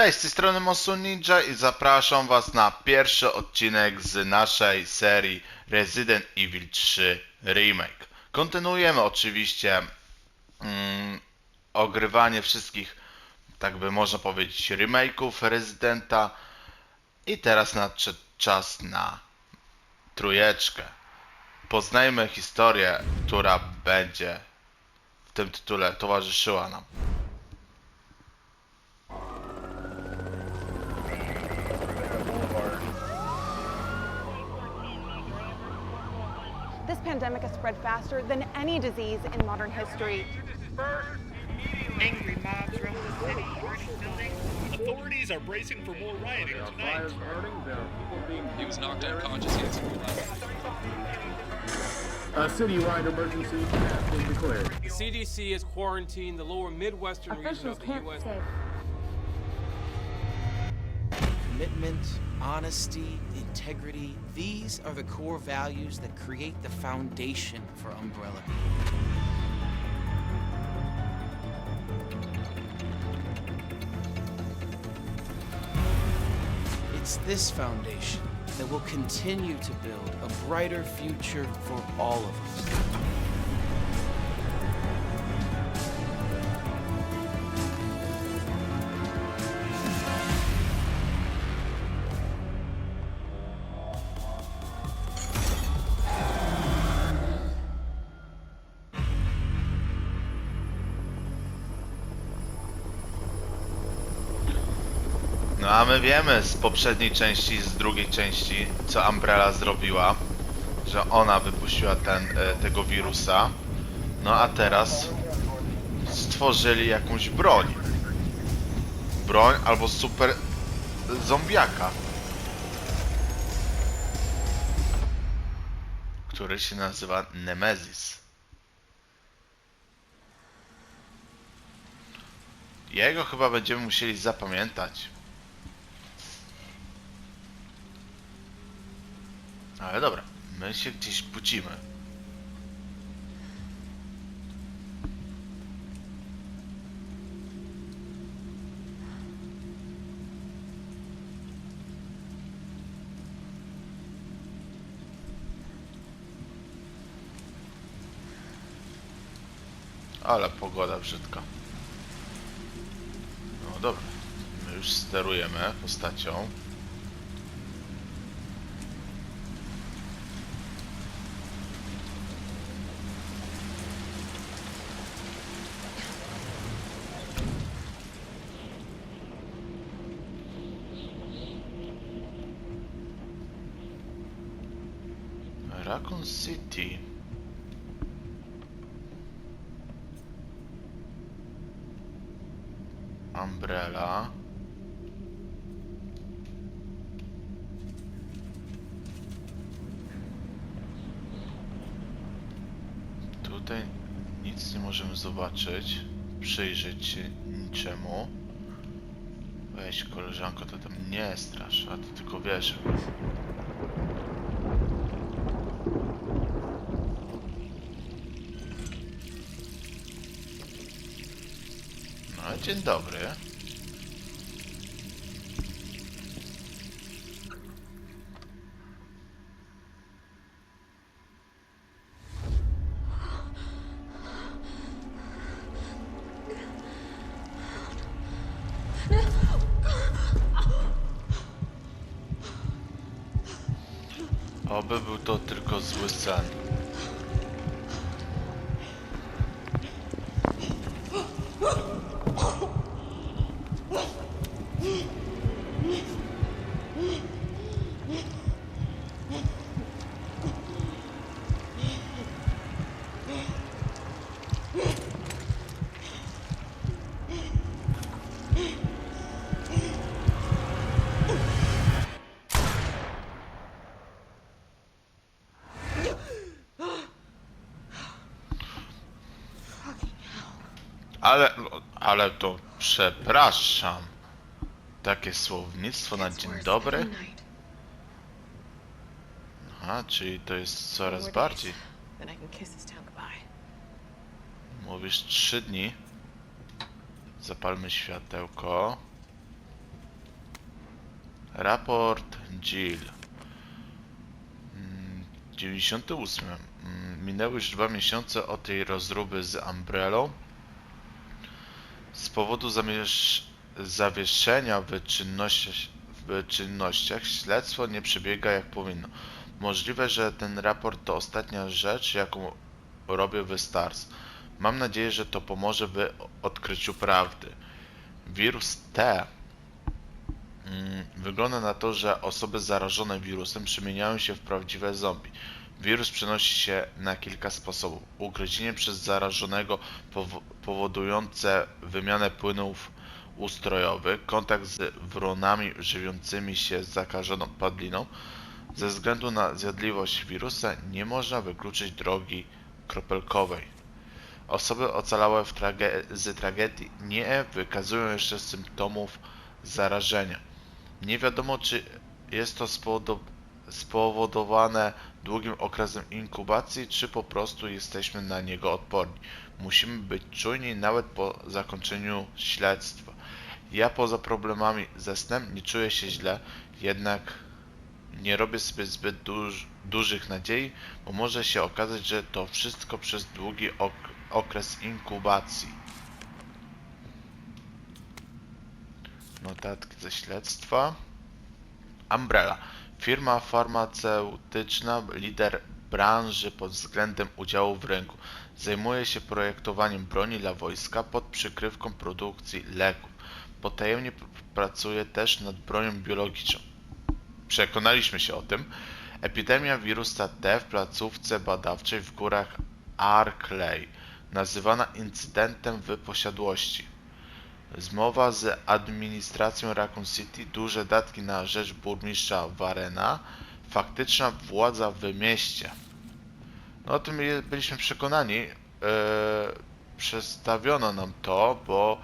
Cześć, z tej strony Mosu Ninja i zapraszam Was na pierwszy odcinek z naszej serii Resident Evil 3 Remake. Kontynuujemy oczywiście mm, ogrywanie wszystkich, tak by można powiedzieć, remake'ów Residenta i teraz nadszedł czas na trójeczkę. Poznajmy historię, która będzie w tym tytule towarzyszyła nam. Pandemic has spread faster than any disease in modern history. Angry mobs roam the city, burning buildings. Authorities are bracing for more rioting tonight. He was knocked unconscious. He A citywide emergency has been declared. The CDC has quarantined the lower Midwestern region of the can't U.S. say. Commitment, honesty, integrity, these are the core values that create the foundation for Umbrella. It's this foundation that will continue to build a brighter future for all of us. No a my wiemy z poprzedniej części, z drugiej części, co Umbrella zrobiła, że ona wypuściła ten, e, tego wirusa. No a teraz stworzyli jakąś broń. Broń albo super zombiaka. Który się nazywa Nemesis. Jego chyba będziemy musieli zapamiętać. Ale dobra, my się gdzieś budzimy. Ale pogoda brzydka. No dobra, my już sterujemy postacią. Raccoon City. Umbrella. Tutaj nic nie możemy zobaczyć, przyjrzeć się niczemu. Weź koleżanko, to tam nie strasz, a ty tylko wiesz. No, dzień dobry. Ale, ale to przepraszam. Takie słownictwo na dzień dobry? Aha, czyli to jest coraz bardziej. Mówisz trzy dni. Zapalmy światełko. Raport Jill. Mm, 98. Mm, Minęły już dwa miesiące od tej rozruby z Umbrellą. Z powodu zamiesz- zawieszenia w czynnościach, w czynnościach śledztwo nie przebiega jak powinno. Możliwe, że ten raport to ostatnia rzecz, jaką robię w Stars. Mam nadzieję, że to pomoże w odkryciu prawdy. Wirus T mm, wygląda na to, że osoby zarażone wirusem przemieniają się w prawdziwe zombie. Wirus przenosi się na kilka sposobów. Ugryzienie przez zarażonego powo- powodujące wymianę płynów ustrojowych, kontakt z wronami żywiącymi się zakażoną padliną. Ze względu na zjadliwość wirusa nie można wykluczyć drogi kropelkowej. Osoby ocalałe w trage- z tragedii nie wykazują jeszcze symptomów zarażenia. Nie wiadomo, czy jest to spowodo- spowodowane długim okresem inkubacji, czy po prostu jesteśmy na niego odporni. Musimy być czujni nawet po zakończeniu śledztwa. Ja poza problemami ze snem nie czuję się źle, jednak nie robię sobie zbyt duż, dużych nadziei, bo może się okazać, że to wszystko przez długi ok okres inkubacji. Notatki ze śledztwa. Umbrella. Firma farmaceutyczna, lider branży pod względem udziału w rynku. Zajmuje się projektowaniem broni dla wojska pod przykrywką produkcji leków. Potajemnie pracuje też nad bronią biologiczną. Przekonaliśmy się o tym. Epidemia wirusa T w placówce badawczej w górach Arkley, nazywana incydentem w posiadłości. Zmowa z administracją Raccoon City, duże datki na rzecz burmistrza Warena, faktyczna władza w mieście. No o tym byliśmy przekonani. Eee, przedstawiono nam to, bo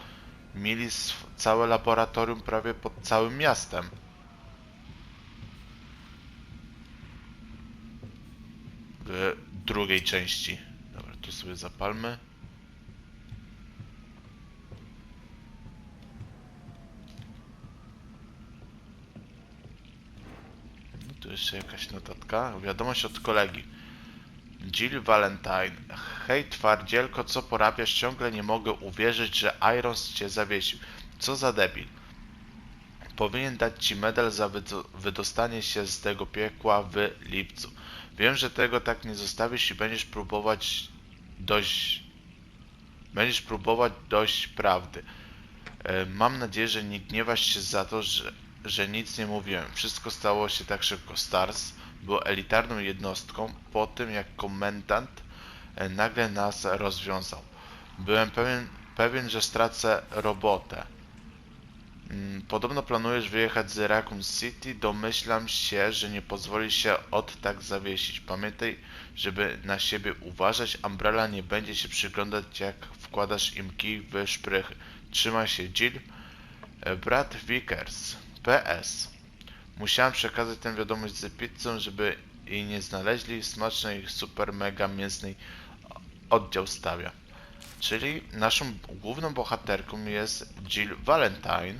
mieli całe laboratorium prawie pod całym miastem. w drugiej części. Dobra, tu sobie zapalmy. Jeszcze jakaś notatka. Wiadomość od kolegi. Jill Valentine. Hej twardzielko, co porabiasz? Ciągle nie mogę uwierzyć, że Irons cię zawiesił. Co za debil. Powinien dać ci medal za wydo- wydostanie się z tego piekła w lipcu. Wiem, że tego tak nie zostawisz i będziesz próbować dość. Będziesz próbować dojść prawdy. E, Mam nadzieję, że nie gniewasz się za to, że, że nic nie mówiłem. Wszystko stało się tak szybko. Stars był elitarną jednostką po tym, jak komendant e, nagle nas rozwiązał. Byłem pewien, pewien że stracę robotę. Mm, Podobno planujesz wyjechać z Raccoon City. Domyślam się, że nie pozwoli się od tak zawiesić. Pamiętaj, żeby na siebie uważać. Umbrella nie będzie się przyglądać, jak wkładasz im kij w szprychy. Trzymaj się, Jill. E, Brat Vickers. PS. Musiałem przekazać tę wiadomość z pizzą, żeby jej nie znaleźli. Smacznej, super, mega mięsnej oddział stawia. Czyli naszą główną bohaterką jest Jill Valentine.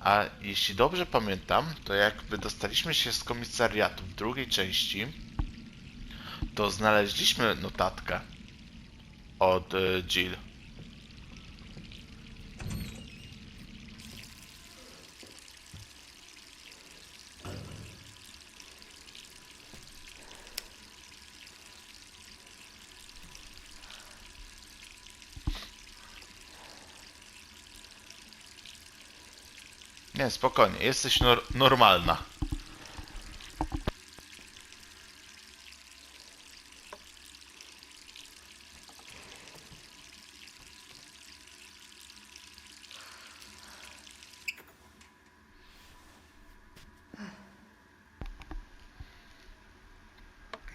A jeśli dobrze pamiętam, to jak wydostaliśmy się z komisariatu w drugiej części, to znaleźliśmy notatkę od e, Jill. Nie, spokojnie, jesteś nor normalna.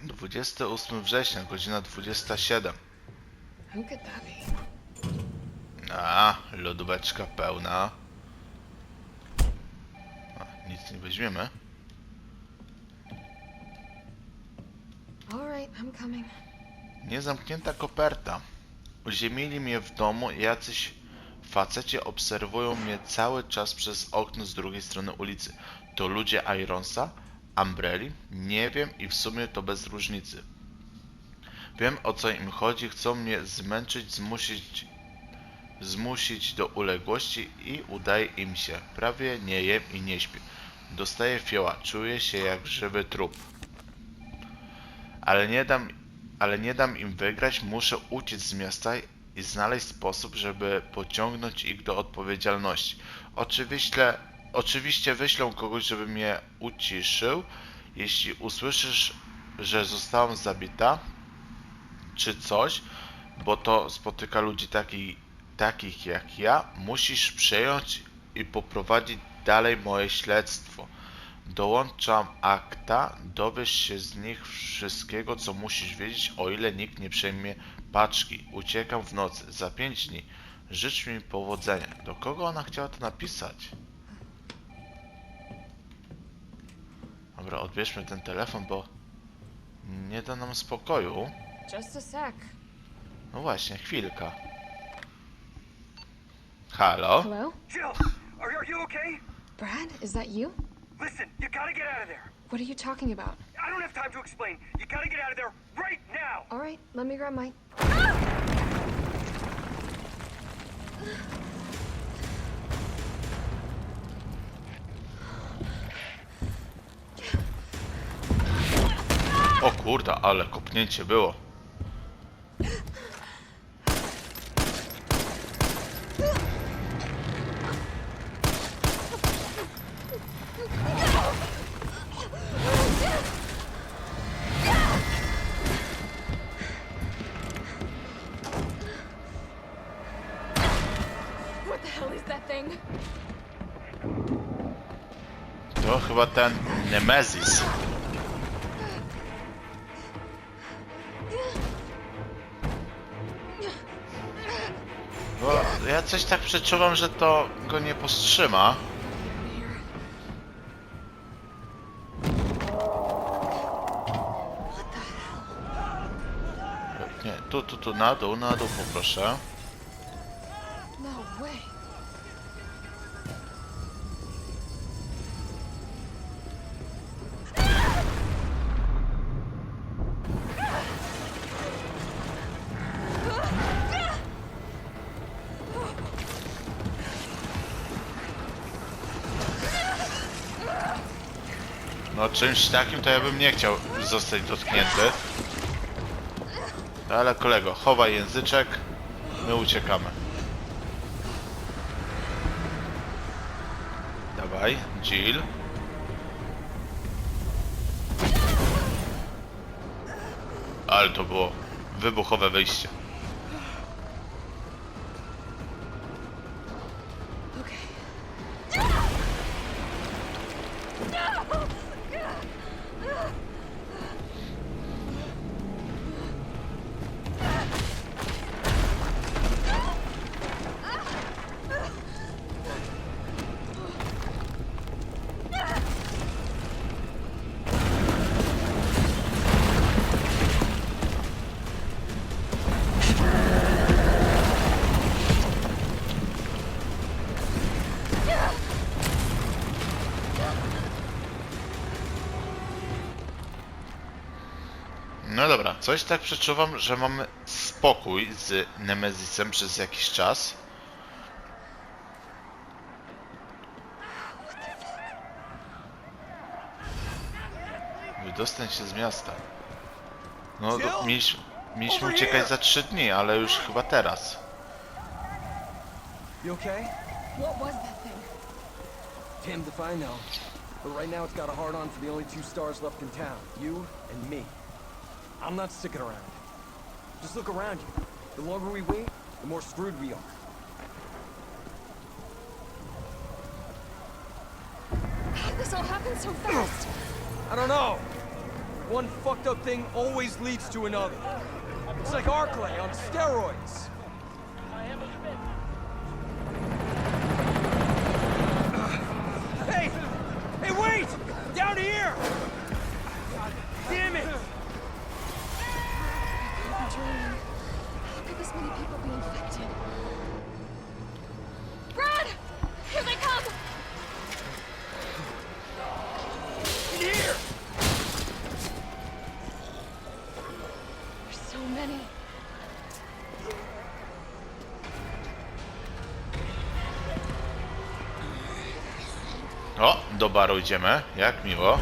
Dwudziesty ósmy września, godzina dwudziesta siedem. A, lodóweczka pełna. Nic nie weźmiemy. Niezamknięta koperta. Uziemili mnie w domu jacyś faceci obserwują mnie cały czas przez okno z drugiej strony ulicy. To ludzie Ironsa? Umbrelli? Nie wiem i w sumie to bez różnicy. Wiem o co im chodzi, chcą mnie zmęczyć, zmusić, zmusić do uległości i udaje im się. Prawie nie jem i nie śpię. Dostaję fioła, czuję się jak żywy trup. Ale nie dam, ale nie dam im wygrać, muszę uciec z miasta i znaleźć sposób, żeby pociągnąć ich do odpowiedzialności. Oczywiście, oczywiście wyślą kogoś, żeby mnie uciszył. Jeśli usłyszysz, że zostałam zabita, czy coś, bo to spotyka ludzi taki, takich jak ja, musisz przejąć i poprowadzić dalej moje śledztwo. Dołączam akta, dowiesz się z nich wszystkiego, co musisz wiedzieć, o ile nikt nie przejmie paczki. Uciekam w nocy, za pięć dni. Życz mi powodzenia. Do kogo ona chciała to napisać? Dobra, odbierzmy ten telefon, bo nie da nam spokoju. Just a sec. No właśnie, chwilka. Halo? Hello? Jill, are, are you okay? Brad, is that you? Listen, you gotta get out of there. What are you talking about? I don't have time to explain. You gotta get out of there right now. All right, let me grab my. O kurda, ale kopnięcie było. To chyba ten Nemezis. Bo ja coś tak przeczuwam, że to go nie powstrzyma. Nie, tu, tu, tu, na dół, na dół poproszę. Czymś takim to ja bym nie chciał zostać dotknięty. Ale kolego, chowaj języczek, my uciekamy. Dawaj, Jill. Ale to było wybuchowe wyjście. Coś tak przeczuwam, że mamy spokój z Nemezisem przez jakiś czas. Wydostać się z miasta. No, do, mieliśmy, mieliśmy uciekać za 3 dni, ale już chyba teraz. You okay? What was that thing? Damned if I know. But right now it's got a hard on for the only two stars left in town. You and me. I'm not sticking around. Just look around you. The longer we wait, the more screwed we are. This all happen so fast? I don't know. One fucked up thing always leads to another. It's like Arclay on steroids. Hey! Hey, wait! Down here! Damn it! many people be infected. Here they come! In here! There's so many. O, do baru idziemy. Jak miło.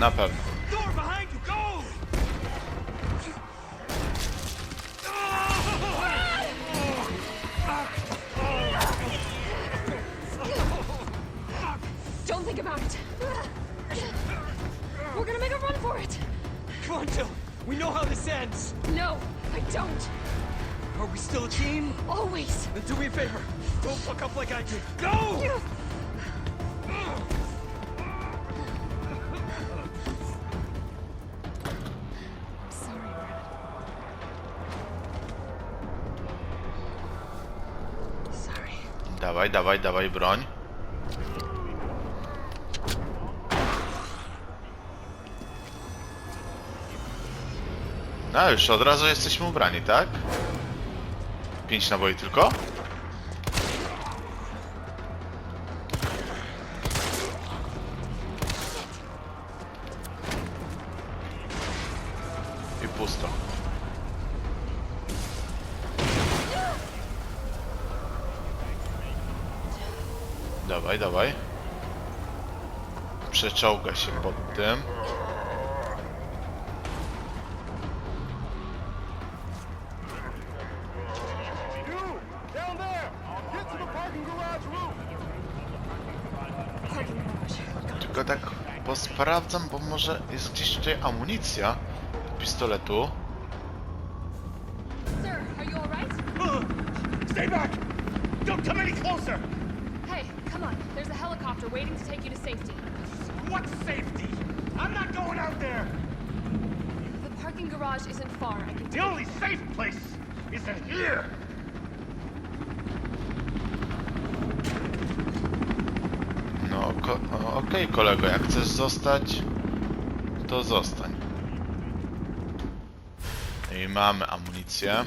Na pewno. Dawaj, dawaj, dawaj broń. No już od razu jesteśmy ubrani, tak? Pięć naboi tylko? Przeczołga się pod tym. Tylko tak posprawdzam, bo może jest gdzieś tutaj amunicja pistoletu. Sir, are you alright? Stay back! Don't come any closer! Hey, come on. There's a helicopter waiting to take you to safety. What safety? I'm not going out there! The parking garage isn't far. I can The only safe place is in here! No, ko no okej kolego, jak chcesz zostać, to zostań. I mamy amunicję.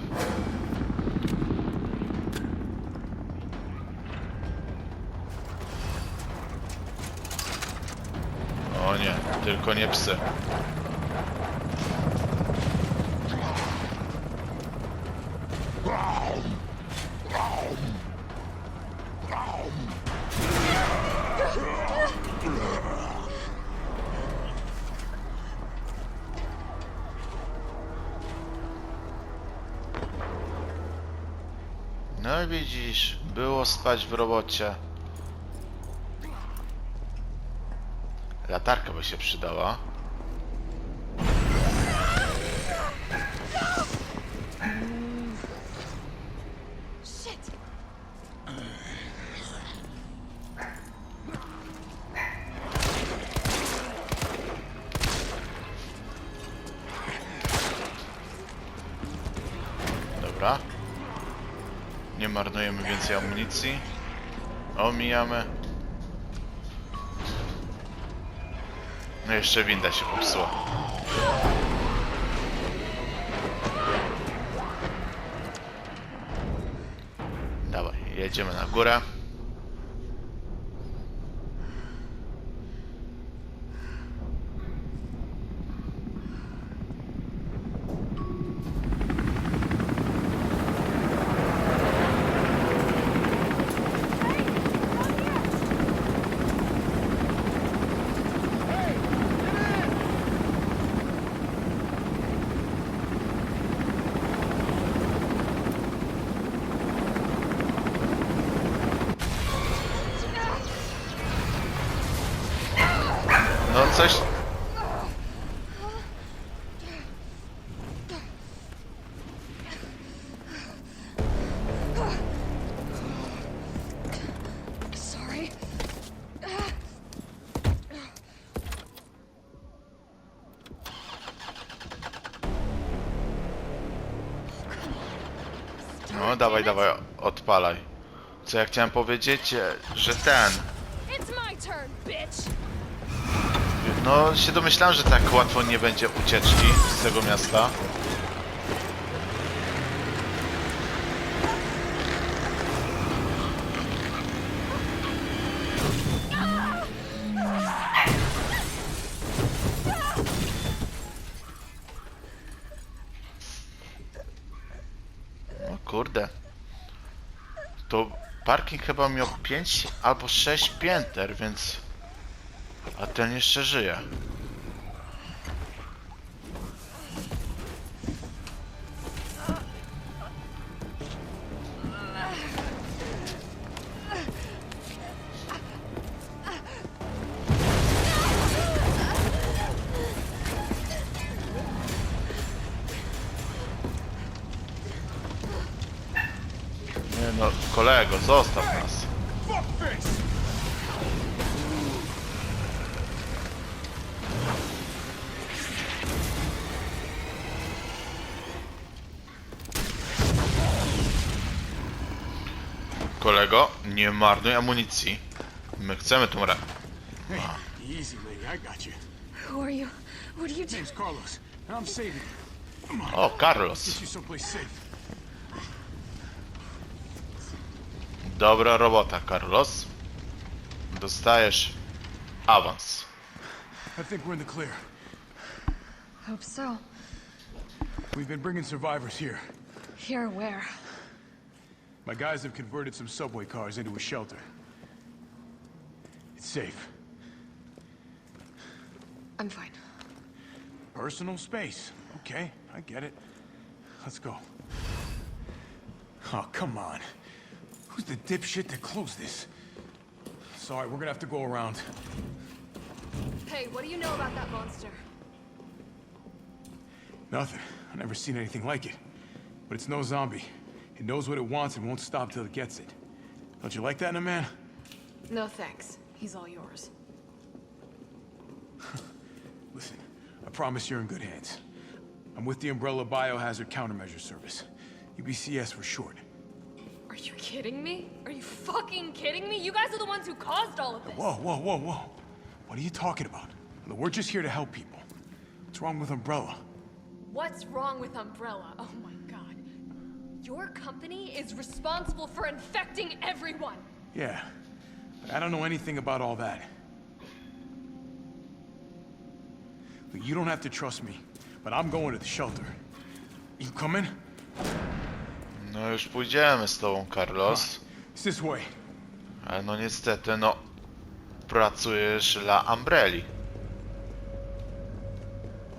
Nie. No widzisz, było spać w robocie. Latarka by się przydała. Dobra. Nie marnujemy więcej amunicji. Omijamy. No jeszcze winda się popsuła. Dawaj, jedziemy na górę. Dawaj, dawaj, odpalaj. Co ja chciałem powiedzieć, e, że ten... No się domyślałem, że tak łatwo nie będzie ucieczki z tego miasta. Parking chyba miał 5 albo 6 pięter, więc... A ten jeszcze żyje. Kolego, zostaw nas. Kolego, nie marnuj amunicji. My chcemy tą ra... Hey, easy, lady. I got you. Who are you? What are you doing? Name's Carlos, and I'm saving you. Come on, O, Carlos. get you someplace safe. Dobra robota, Carlos. Dostajesz awans. I think we're in the clear. Hope so. We've been bringing survivors here. Here, where? My guys have converted some subway cars into a shelter. It's safe. I'm fine. Personal space. Okay, I get it. Let's go. Oh, come on. Who's the dipshit that closed this? Sorry, we're gonna have to go around. Hey, what do you know about that monster? Nothing. I've never seen anything like it. But it's no zombie. It knows what it wants and won't stop till it gets it. Don't you like that in a man? No thanks. He's all yours. Listen, I promise you're in good hands. I'm with the Umbrella Biohazard Countermeasure Service. UBCS for short. Are you kidding me? Are you fucking kidding me? You guys are the ones who caused all of this. Whoa, whoa, whoa, whoa. What are you talking about? Look, We're just here to help people. What's wrong with Umbrella? What's wrong with Umbrella? Oh my god. Your company is responsible for infecting everyone. Yeah, but I don't know anything about all that. Look, you don't have to trust me, but I'm going to the shelter. You coming? No już pójdziemy z tobą, Carlos. Ale no niestety, no... Pracujesz dla Umbrelli.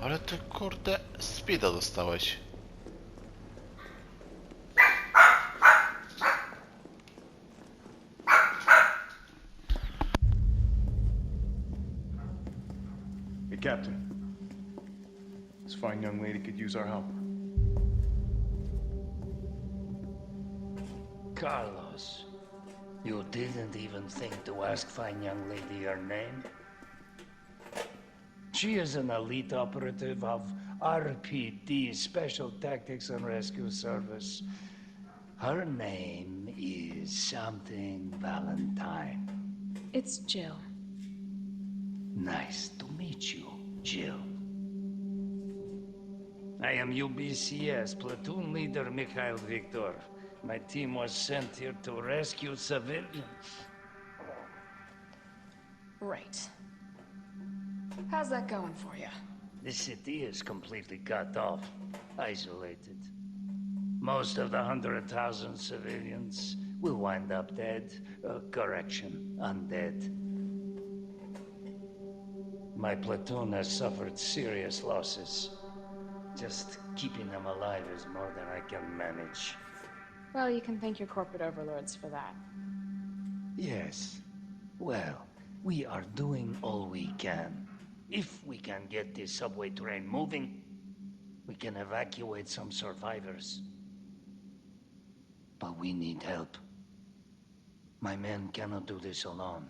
Ale ty kurde, speeda dostałeś. Hey, Captain. This fine young lady could use our help. Carlos, you didn't even think to ask fine young lady her name? She is an elite operative of RPD, Special Tactics and Rescue Service. Her name is something Valentine. It's Jill. Nice to meet you, Jill. I am UBCS platoon leader Mikhail Viktor. My team was sent here to rescue civilians. Right. How's that going for you? The city is completely cut off, isolated. Most of the hundred thousand civilians will wind up dead. Uh, correction, undead. My platoon has suffered serious losses. Just keeping them alive is more than I can manage. Well, you can thank your corporate overlords for that. Yes. Well, we are doing all we can. If we can get this subway train moving, we can evacuate some survivors. But we need help. My men cannot do this alone.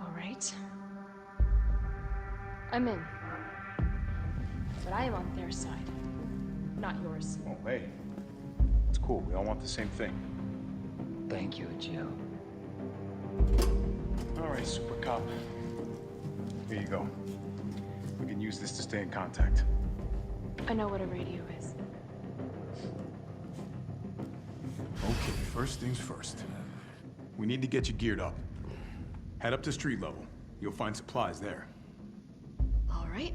All right. I'm in. But I am on their side, not yours. Oh, hey. It's cool. We all want the same thing. Thank you, Jill. All right, Super Cop. Here you go. We can use this to stay in contact. I know what a radio is. Okay, first things first. We need to get you geared up. Head up to street level. You'll find supplies there. All right.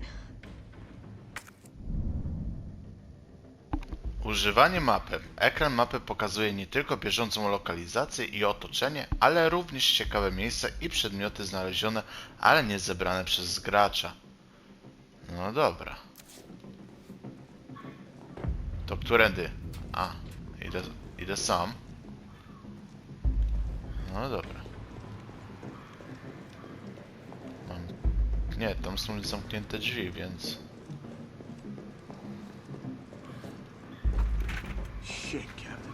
Używanie mapy. Ekran mapy pokazuje nie tylko bieżącą lokalizację i otoczenie, ale również ciekawe miejsca i przedmioty znalezione, ale nie zebrane przez gracza. No dobra. To którędy? A, idę, idę sam. No dobra. Mam... Nie, tam są zamknięte drzwi, więc... Shit, Captain.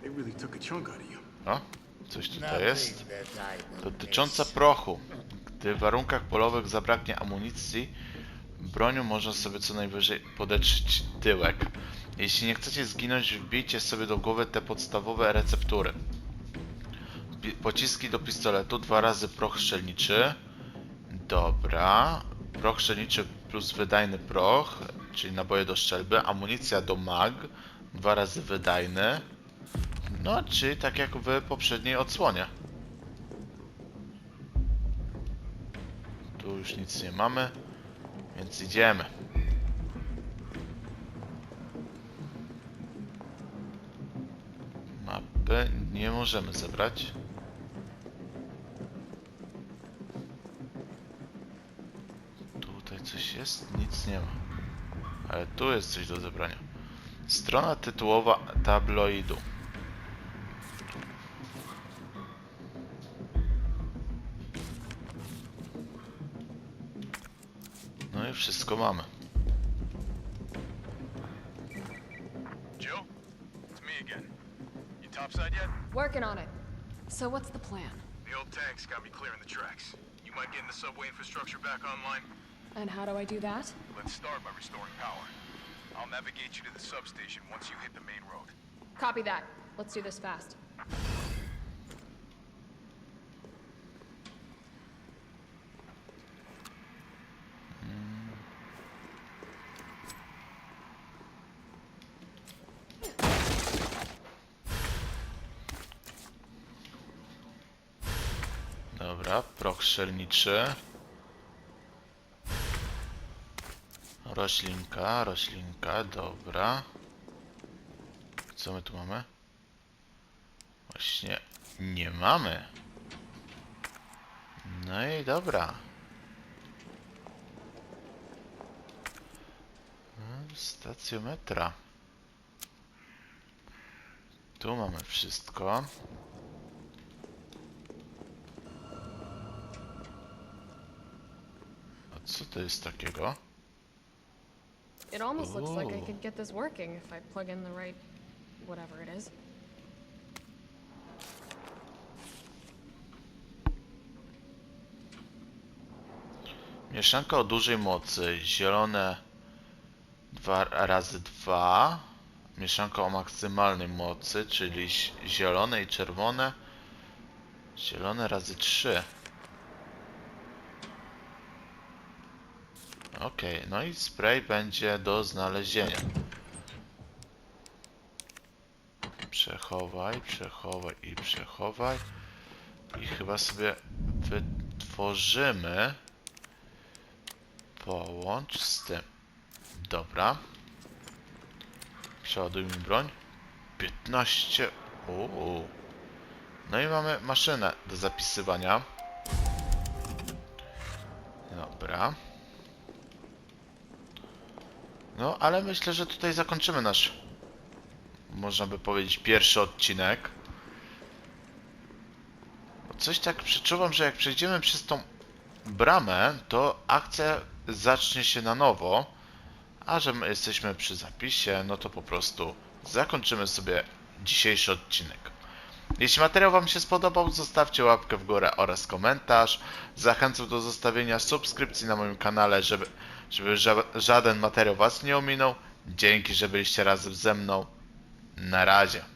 They really took a chunk out of you. O, coś tutaj jest. Dotycząca prochu. Gdy w warunkach polowych zabraknie amunicji, bronią można sobie co najwyżej podetrzeć tyłek. Jeśli nie chcecie zginąć, wbijcie sobie do głowy te podstawowe receptury. Pociski do pistoletu, dwa razy proch strzelniczy. Dobra. Proch strzelniczy plus wydajny proch, czyli naboje do strzelby. Amunicja do mag, dwa razy wydajny. No, czyli tak jak w poprzedniej odsłonie. Tu już nic nie mamy, więc idziemy. Mapy nie możemy zebrać. Tutaj coś jest? Nic nie ma. Ale tu jest coś do zebrania. Strona tytułowa tabloidu. No i wszystko mamy. Jill? It's me again. You topside yet? Working on it. So what's the plan? The old tanks got me clearing the tracks. You mind getting the subway infrastructure back online? And how do I do that? Let's start by restoring power. I'll navigate you to the substation once you hit the main road. Copy that. Let's do this fast. Dobra, proch strzelniczy. Roślinka, roślinka, dobra. Co my tu mamy? Właśnie nie mamy. No i dobra. Stacjometra. Tu mamy wszystko. A co to jest takiego? It almost looks like I Ooh. could get this working if I plug in the right whatever it is. Mieszanka o dużej mocy. Zielone 2 razy 2. Mieszanka o maksymalnej mocy, czyli zi- zielone i czerwone. Zielone razy 3. Ok, no i spray będzie do znalezienia. Przechowaj, przechowaj i przechowaj. I chyba sobie wytworzymy. Połącz z tym. Dobra. Przeładujmy broń. 15. Uuu. No i mamy maszynę do zapisywania. Dobra. No, ale myślę, że tutaj zakończymy nasz, można by powiedzieć, pierwszy odcinek. Bo Coś tak przeczuwam, że jak przejdziemy przez tą bramę, to akcja zacznie się na nowo, a że my jesteśmy przy zapisie, no to po prostu zakończymy sobie dzisiejszy odcinek. Jeśli materiał Wam się spodobał, zostawcie łapkę w górę oraz komentarz. Zachęcam do zostawienia subskrypcji na moim kanale, żeby, żeby ża żaden materiał Was nie ominął. Dzięki, że byliście razem ze mną. Na razie.